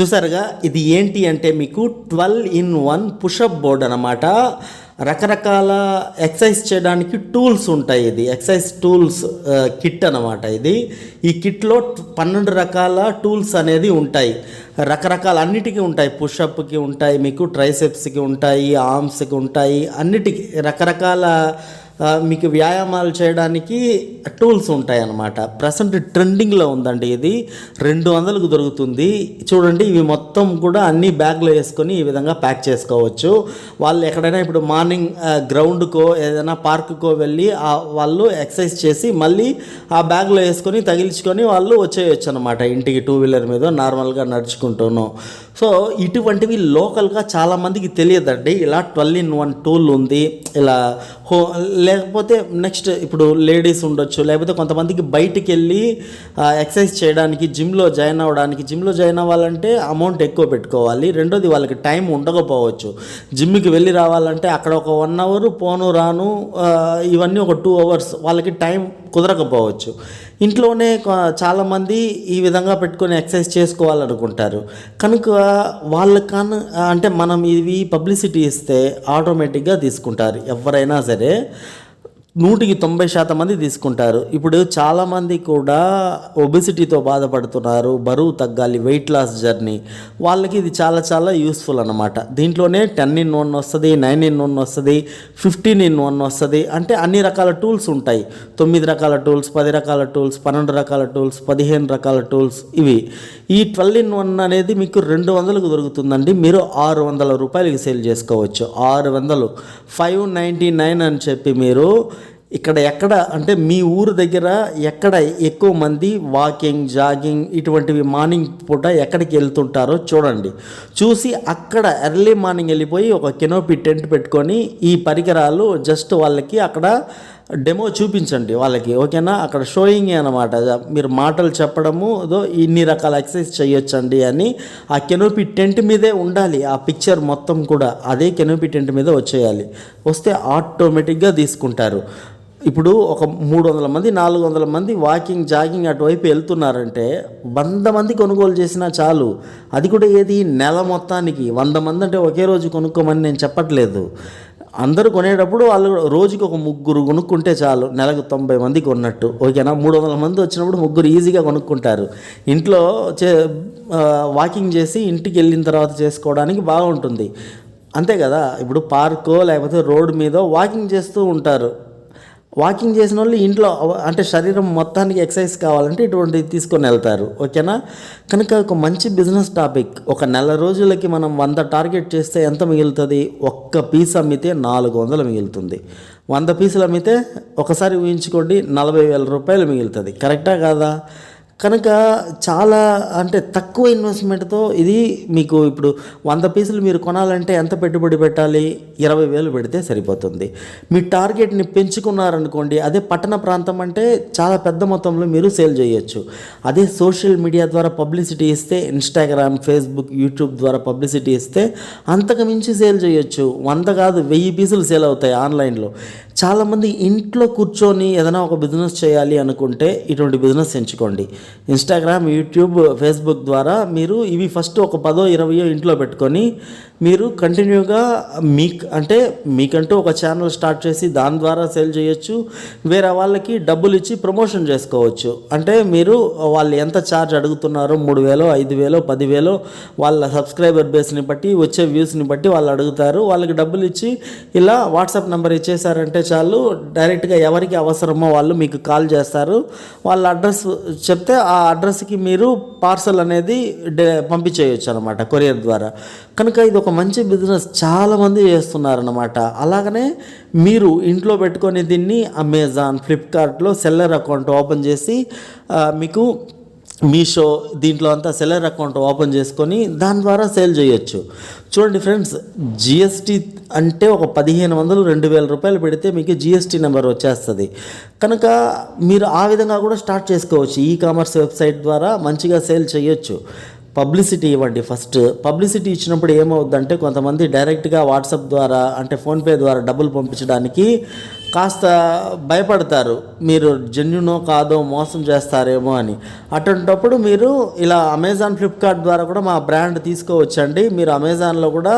చూసారుగా ఇది ఏంటి అంటే మీకు twelve in one pushup board అనమాట రకరకాల ఎక్సర్సైజ్ చేయడానికి టూల్స్ ఉంటాయి ఇది. ఎక్సర్సైజ్ టూల్స్ కిట్ అనమాట ఇది. ఈ కిట్లో పన్నెండు రకాల టూల్స్ అనేది ఉంటాయి. రకరకాల అన్నిటికీ ఉంటాయి. పుషప్కి ఉంటాయి మీకు ట్రైసెప్స్కి ఉంటాయి ఆర్మ్స్కి ఉంటాయి అన్నిటికీ రకరకాల మీకు వ్యాయామాలు చేయడానికి టూల్స్ ఉంటాయి అన్నమాట ప్రజెంట్ ట్రెండింగ్లో ఉందండి ఇది. రెండు వందలకు దొరుకుతుంది. చూడండి ఇవి మొత్తం కూడా అన్ని బ్యాగ్లో వేసుకొని ఈ విధంగా ప్యాక్ చేసుకోవచ్చు. వాళ్ళు ఎక్కడైనా ఇప్పుడు మార్నింగ్ గ్రౌండ్కో ఏదైనా పార్కుకో వెళ్ళి వాళ్ళు ఎక్సర్సైజ్ చేసి మళ్ళీ ఆ బ్యాగ్లో వేసుకొని తగిలించుకొని వాళ్ళు వచ్చేయచ్చు అనమాట ఇంటికి టూ వీలర్ మీద నార్మల్గా నడుచుకుంటూను. సో ఇటువంటివి లోకల్గా చాలామందికి తెలియదండి. ఇలా ట్వెల్వ్ ఇన్ వన్ టూల్ ఉంది. ఇలా హో లేకపోతే నెక్స్ట్ ఇప్పుడు లేడీస్ ఉండొచ్చు లేకపోతే కొంతమందికి బయటికి వెళ్ళి ఎక్సర్సైజ్ చేయడానికి జిమ్లో జాయిన్ అవ్వడానికి జిమ్లో జాయిన్ అవ్వాలంటే అమౌంట్ ఎక్కువ పెట్టుకోవాలి. రెండోది వాళ్ళకి టైం ఉండకపోవచ్చు. జిమ్కి వెళ్ళి రావాలంటే అక్కడ ఒక వన్ అవర్ పోను రాను ఇవన్నీ ఒక టూ అవర్స్ వాళ్ళకి టైం కుదరకపోవచ్చు. ఇంట్లోనే చాలామంది ఈ విధంగా పెట్టుకొని ఎక్సర్సైజ్ చేసుకోవాలనుకుంటారు. కనుక వాళ్ళకను అంటే మనం ఇవి పబ్లిసిటీ ఇస్తే ఆటోమేటిక్గా తీసుకుంటారు. ఎవరైనా సరే నూటికి తొంభై శాతం మంది తీసుకుంటారు. ఇప్పుడు చాలామంది కూడా ఒబిసిటీతో బాధపడుతున్నారు బరువు తగ్గాలి వెయిట్ లాస్ జర్నీ వాళ్ళకి ఇది చాలా చాలా యూస్ఫుల్ అనమాట దీంట్లోనే టెన్ ఇన్ వన్ వస్తుంది నైన్ ఇన్ వన్ వస్తుంది ఫిఫ్టీన్ ఇన్ వన్ వస్తుంది అంటే అన్ని రకాల టూల్స్ ఉంటాయి. తొమ్మిది రకాల టూల్స్ పది రకాల టూల్స్ పన్నెండు రకాల టూల్స్ పదిహేను రకాల టూల్స్ ఇవి. ఈ ట్వెల్వ్ ఇన్ వన్ అనేది మీకు రెండు వందలకు దొరుకుతుందండి. మీరు ఆరు వందల రూపాయలకి సేల్ చేసుకోవచ్చు. ఆరు వందలు. ఫైవ్ నైంటీ నైన్ అని చెప్పి మీరు ఇక్కడ ఎక్కడ అంటే మీ ఊరు దగ్గర ఎక్కడ ఎక్కువ మంది వాకింగ్ జాగింగ్ ఇటువంటివి మార్నింగ్ పూట ఎక్కడికి వెళ్తుంటారో చూడండి. చూసి అక్కడ ఎర్లీ మార్నింగ్ వెళ్ళిపోయి ఒక కెనోపి టెంట్ పెట్టుకొని ఈ పరికరాలు జస్ట్ వాళ్ళకి అక్కడ డెమో చూపించండి వాళ్ళకి ఓకేనా? అక్కడ షోయింగ్ అనమాట మీరు మాటలు చెప్పడము ఏదో ఇన్ని రకాల ఎక్సర్సైజ్ చేయొచ్చండి అని ఆ కెనోపి టెంట్ మీదే ఉండాలి ఆ పిక్చర్ మొత్తం కూడా అదే కెనోపి టెంట్ మీద వచ్చేయాలి. వస్తే ఆటోమేటిక్గా తీసుకుంటారు. ఇప్పుడు ఒక మూడు వందల మంది నాలుగు వందల మంది వాకింగ్ జాగింగ్ అటువైపు వెళ్తున్నారంటే వంద మంది కొనుగోలు చేసినా చాలు. అది కూడా ఏది? నెల మొత్తానికి. వంద మంది అంటే ఒకే రోజు కొనుక్కోమని నేను చెప్పట్లేదు. అందరూ కొనేటప్పుడు వాళ్ళు రోజుకి ఒక ముగ్గురు కొనుక్కుంటే చాలు. నెలకు తొంభై మంది కొన్నట్టు. ఓకేనా? మూడు వందల మంది వచ్చినప్పుడు ముగ్గురు ఈజీగా కొనుక్కుంటారు. ఇంట్లో చే వాకింగ్ చేసి ఇంటికి వెళ్ళిన తర్వాత చేసుకోవడానికి బాగుంటుంది. అంతే కదా? ఇప్పుడు పార్కో లేకపోతే రోడ్డు మీద వాకింగ్ చేస్తూ ఉంటారు. వాకింగ్ చేసిన వాళ్ళు ఇంట్లో అంటే శరీరం మొత్తానికి ఎక్సర్సైజ్ కావాలంటే ఇటువంటివి తీసుకొని వెళ్తారు ఓకేనా? కనుక ఒక మంచి బిజినెస్ టాపిక్ ఒక నెల రోజులకి మనం వంద టార్గెట్ చేస్తే ఎంత మిగులుతుంది? ఒక్క పీస్ అమ్మితే నాలుగు వందలు మిగులుతుంది. వంద పీసులు అమ్మితే ఒకసారి ఊహించుకోండి నలభై వేల రూపాయలు మిగులుతుంది. కరెక్టా కాదా? కనుక చాలా అంటే తక్కువ ఇన్వెస్ట్మెంట్తో ఇది మీకు ఇప్పుడు వంద పీసులు మీరు కొనాలంటే ఎంత పెట్టుబడి పెట్టాలి? ఇరవై వేలు పెడితే సరిపోతుంది. మీ టార్గెట్ని పెంచుకున్నారనుకోండి అదే పట్టణ ప్రాంతం అంటే చాలా పెద్ద మొత్తంలో మీరు సేల్ చేయొచ్చు. అదే సోషల్ మీడియా ద్వారా పబ్లిసిటీ ఇస్తే ఇన్స్టాగ్రామ్ ఫేస్బుక్ యూట్యూబ్ ద్వారా పబ్లిసిటీ ఇస్తే అంతకు మించి సేల్ చేయొచ్చు. వంద కాదు వెయ్యి పీసులు సేల్ అవుతాయి ఆన్లైన్లో. చాలామంది ఇంట్లో కూర్చొని ఏదైనా ఒక బిజినెస్ చేయాలి అనుకుంటే ఇటువంటి బిజినెస్ ఎంచుకోండి. ఇన్స్టాగ్రామ్ యూట్యూబ్ ఫేస్బుక్ ద్వారా మీరు ఇవి ఫస్ట్ ఒక పదో ఇరవయో ఇంట్లో పెట్టుకొని మీరు కంటిన్యూగా మీకు అంటే మీకంటూ ఒక ఛానల్ స్టార్ట్ చేసి దాని ద్వారా సేల్ చేయొచ్చు. వేరే వాళ్ళకి డబ్బులు ఇచ్చి ప్రమోషన్ చేసుకోవచ్చు. అంటే మీరు వాళ్ళు ఎంత ఛార్జ్ అడుగుతున్నారో మూడు వేలో ఐదు వేలో పదివేలో వాళ్ళ సబ్స్క్రైబర్ బేస్ని బట్టి వచ్చే వ్యూస్ని బట్టి వాళ్ళు అడుగుతారు. వాళ్ళకి డబ్బులు ఇచ్చి ఇలా వాట్సాప్ నెంబర్ ఇచ్చేసారంటే చాలు. డైరెక్ట్గా ఎవరికి అవసరమో వాళ్ళు మీకు కాల్ చేస్తారు. వాళ్ళ అడ్రస్ చెప్తే ఆ అడ్రస్కి మీరు పార్సల్ అనేది డే పంపించేయచ్చు అనమాట కొరియర్ ద్వారా. కనుక ఇది ఒక మంచి బిజినెస్ చాలామంది చేస్తున్నారనమాట అలాగనే మీరు ఇంట్లో పెట్టుకొని దీన్ని అమెజాన్ ఫ్లిప్కార్ట్లో సెల్లర్ అకౌంట్ ఓపెన్ చేసి మీకు మీషో దీంట్లో అంతా సెల్లర్ అకౌంట్ ఓపెన్ చేసుకొని దాని ద్వారా సేల్ చేయొచ్చు. చూడండి ఫ్రెండ్స్ జిఎస్టీ అంటే ఒక పదిహేను వందలు రెండు వేల రూపాయలు పెడితే మీకు జిఎస్టీ నెంబర్ వచ్చేస్తుంది. కనుక మీరు ఆ విధంగా కూడా స్టార్ట్ చేసుకోవచ్చు. ఈ కామర్స్ వెబ్సైట్ ద్వారా మంచిగా సేల్ చేయొచ్చు. పబ్లిసిటీ ఇవ్వండి ఫస్ట్. పబ్లిసిటీ ఇచ్చినప్పుడు ఏమవుద్దంటే కొంతమంది డైరెక్ట్గా వాట్సాప్ ద్వారా అంటే ఫోన్పే ద్వారా డబ్బులు పంపించడానికి కాస్త భయపడతారు. మీరు జెన్యునో కాదో మోసం చేస్తారేమో అని. అటువంటప్పుడు మీరు ఇలా అమెజాన్ ఫ్లిప్కార్ట్ ద్వారా కూడా మా బ్రాండ్ తీసుకోవచ్చండి. మీరు అమెజాన్లో కూడా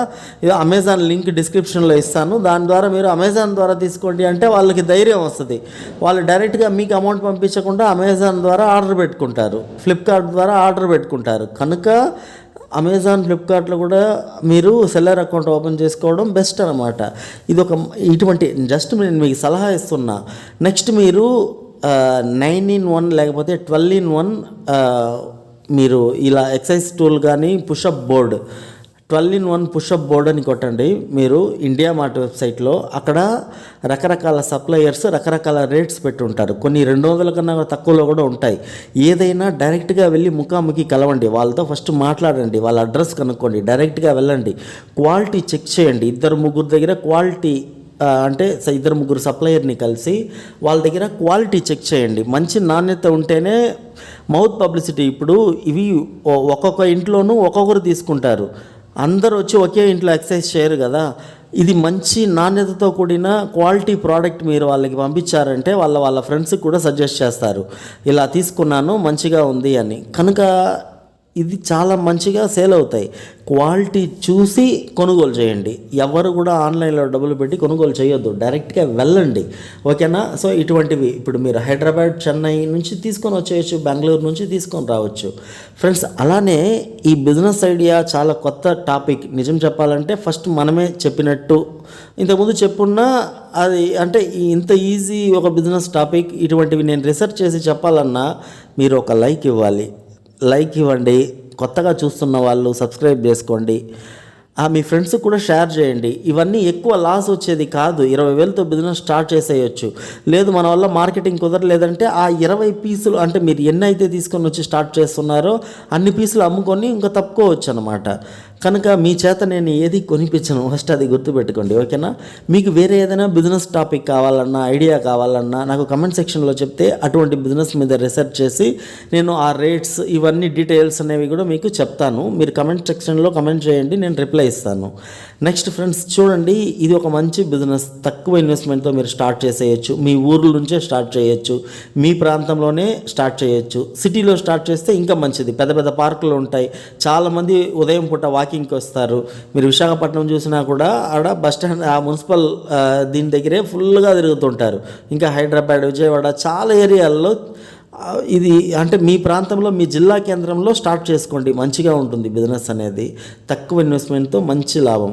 అమెజాన్ లింక్ డిస్క్రిప్షన్లో ఇస్తాను. దాని ద్వారా మీరు అమెజాన్ ద్వారా తీసుకోండి అంటే వాళ్ళకి ధైర్యం వస్తుంది. వాళ్ళు డైరెక్ట్గా మీకు అమౌంట్ పంపించకుండా అమెజాన్ ద్వారా ఆర్డర్ పెట్టుకుంటారు. ఫ్లిప్కార్ట్ ద్వారా ఆర్డర్ పెట్టుకుంటారు. కనుక అమెజాన్ ఫ్లిప్కార్ట్లో కూడా మీరు సెల్లర్ అకౌంట్ ఓపెన్ చేసుకోవడం బెస్ట్ అనమాట ఇది ఒక ఇటువంటి జస్ట్ నేను మీకు సలహా ఇస్తున్నా. నెక్స్ట్ మీరు నైన్ ఇన్ వన్ లేకపోతే ట్వెల్వ్ ఇన్ వన్ మీరు ఇలా ఎక్సైజ్ టూల్ కానీ pushup board twelve in one pushup board అని కొట్టండి. మీరు ఇండియా మార్ట్ వెబ్సైట్లో అక్కడ రకరకాల సప్లయర్స్ రకరకాల రేట్స్ పెట్టి ఉంటారు కొన్ని రెండు వందల కన్నా తక్కువలో కూడా ఉంటాయి. ఏదైనా డైరెక్ట్గా వెళ్ళి ముఖాముఖి కలవండి. వాళ్ళతో ఫస్ట్ మాట్లాడండి. వాళ్ళ అడ్రస్ కనుక్కోండి. డైరెక్ట్గా వెళ్ళండి. క్వాలిటీ చెక్ చేయండి. ఇద్దరు ముగ్గురు దగ్గర క్వాలిటీ అంటే ఇద్దరు ముగ్గురు సప్లయర్ని కలిసి వాళ్ళ దగ్గర క్వాలిటీ చెక్ చేయండి. మంచి నాణ్యత ఉంటేనే మౌత్ పబ్లిసిటీ. ఇప్పుడు ఇవి ఒ- ఒక్కొక్క ఇంట్లోనూ ఒక్కొక్కరు తీసుకుంటారు. అందరూ వచ్చి ఒకే ఇంట్లో ఎక్సర్సైజ్ చేయరు కదా. ఇది మంచి నాణ్యతతో కూడిన క్వాలిటీ ప్రోడక్ట్ మీరు వాళ్ళకి పంపించారంటే వాళ్ళ వాళ్ళ ఫ్రెండ్స్కి కూడా సజెస్ట్ చేస్తారు. ఇలా తీసుకున్నాను మంచిగా ఉంది అని. కనుక ఇది చాలా మంచిగా సేల్ అవుతాయి. క్వాలిటీ చూసి కొనుగోలు చేయండి. ఎవరు కూడా ఆన్లైన్లో డబ్బులు పెట్టి కొనుగోలు చేయొద్దు. డైరెక్ట్గా వెళ్ళండి. ఓకేనా? సో ఇటువంటివి. ఇప్పుడు మీరు హైదరాబాద్ చెన్నై నుంచి తీసుకొని వచ్చేయచ్చు. బెంగళూరు నుంచి తీసుకొని రావచ్చు. ఫ్రెండ్స్ అలానే ఈ బిజినెస్ ఐడియా చాలా కొత్త టాపిక్. నిజం చెప్పాలంటే ఫస్ట్ మనమే చెప్పినట్టు. ఇంతకుముందు చెప్పున్నా అది అంటే ఇంత ఈజీ ఒక బిజినెస్ టాపిక్. ఇటువంటివి నేను రీసెర్చ్ చేసి చెప్పాలన్నా మీరు ఒక లైక్ ఇవ్వాలి. లైక్ ఇవ్వండి కొత్తగా చూస్తున్న వాళ్ళు సబ్స్క్రైబ్ చేసుకోండి. ఆ, మీ ఫ్రెండ్స్ కూడా షేర్ చేయండి. ఇవన్నీ ఎక్కువ లాస్ వచ్చేది కాదు ఇరవై వేలతో బిజినెస్ స్టార్ట్ చేసేయచ్చు. లేదు మన వల్ల మార్కెటింగ్ కుదరలేదంటే ఆ ఇరవై పీసులు అంటే మీరు ఎన్ని అయితే తీసుకొని వచ్చి స్టార్ట్ చేస్తున్నారో అన్ని పీసులు అమ్ముకొని ఇంకా తప్పుకోవచ్చు అనమాట కనుక మీ చేత నేను ఏది కొనిపించను ఫస్ట్ అది గుర్తుపెట్టుకోండి ఓకేనా మీకు వేరే ఏదైనా బిజినెస్ టాపిక్ కావాలన్నా ఐడియా కావాలన్నా నాకు కమెంట్ సెక్షన్లో చెప్తే అటువంటి బిజినెస్ మీద రీసెర్చ్ చేసి నేను ఆ రేట్స్ ఇవన్నీ డీటెయిల్స్ అనేవి కూడా మీకు చెప్తాను. మీరు కమెంట్ సెక్షన్లో కమెంట్ చేయండి నేను రిప్లై ఇస్తాను. నెక్స్ట్ ఫ్రెండ్స్ చూడండి ఇది ఒక మంచి బిజినెస్ తక్కువ ఇన్వెస్ట్మెంట్తో మీరు స్టార్ట్ చేసేయచ్చు. మీ ఊర్ల నుంచే స్టార్ట్ చేయొచ్చు. మీ ప్రాంతంలోనే స్టార్ట్ చేయొచ్చు. సిటీలో స్టార్ట్ చేస్తే ఇంకా మంచిది. పెద్ద పెద్ద పార్కులు ఉంటాయి. చాలామంది ఉదయం పూట వాకింగ్కి వస్తారు. మీరు విశాఖపట్నం చూసినా కూడా ఆడ బస్ స్టాండ్ ఆ మున్సిపల్ దీని దగ్గరే ఫుల్గా తిరుగుతుంటారు. ఇంకా హైదరాబాద్ విజయవాడ చాలా ఏరియాల్లో ఇది అంటే మీ ప్రాంతంలో మీ జిల్లా కేంద్రంలో స్టార్ట్ చేసుకోండి. మంచిగా ఉంటుంది బిజినెస్ అనేది. తక్కువ ఇన్వెస్ట్మెంట్తో మంచి లాభం.